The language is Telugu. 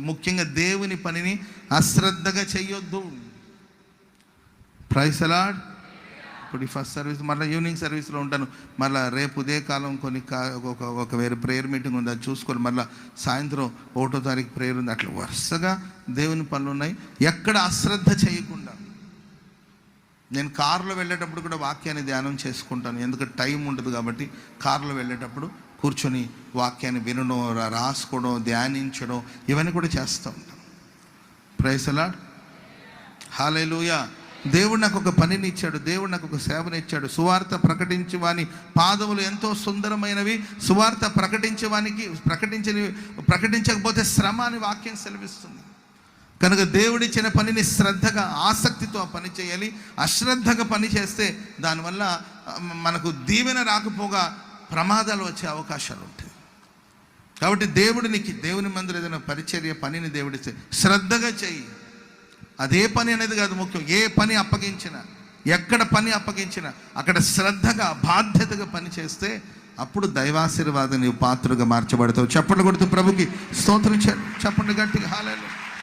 ముఖ్యంగా దేవుని పనిని అశ్రద్ధగా చేయొద్దు. ప్రైస్ అలాడ్ ఇప్పుడు ఈ ఫస్ట్ సర్వీస్ మళ్ళీ ఈవినింగ్ సర్వీస్లో ఉంటాను. మళ్ళీ రేపు ఉదయ కాలం కొన్ని కా- ఒక ఒక వేరే ప్రేయర్ మీటింగ్ ఉంది అది చూసుకొని మళ్ళీ సాయంత్రం ఒకటో తారీఖు ప్రేయర్ ఉంది. అట్లా వరుసగా దేవుని పనులు ఉన్నాయి. ఎక్కడ అశ్రద్ధ చేయకుండా. నేను కారులో వెళ్ళేటప్పుడు కూడా వాక్యాన్ని ధ్యానం చేసుకుంటాను. ఎందుకంటే టైం ఉండదు కాబట్టి కారులో వెళ్ళేటప్పుడు కూర్చొని వాక్యాన్ని వినడం రాసుకోవడం ధ్యానించడం ఇవన్నీ కూడా చేస్తూ ఉంటాను ప్రైసలాడ్ హాలేలుయా దేవుడు నాకు ఒక పనిని ఇచ్చాడు దేవుడు నాకు ఒక సేవని ఇచ్చాడు. సువార్త ప్రకటించి వాని పాదములు ఎంతో సుందరమైనవి సువార్త ప్రకటించే వానికి ప్రకటించని ప్రకటించకపోతే శ్రమ అని వాక్యం సెలవిస్తుంది. కనుక దేవుడిచ్చిన పనిని శ్రద్ధగా ఆసక్తితో ఆ పని చేయాలి. అశ్రద్ధగా పని చేస్తే దానివల్ల మనకు దీవెన రాకపోగా ప్రమాదాలు వచ్చే అవకాశాలు ఉంటాయి. కాబట్టి దేవుడు నీకు దేవుని మందులు ఏదైనా పరిచర్య పనిని దేవుడిస్తే శ్రద్ధగా చెయ్యి. అదే పని అనేది కాదు ముఖ్యం. ఏ పని అప్పగించినా ఎక్కడ పని అప్పగించినా అక్కడ శ్రద్ధగా బాధ్యతగా పని చేస్తే అప్పుడు దైవాశీర్వాదం నీవు పాత్రగా మార్చబడతావు. చెప్పండి కొడుతూ ప్రభుకి స్తోత్రం చెప్పండి గట్టిగా. హాలేలు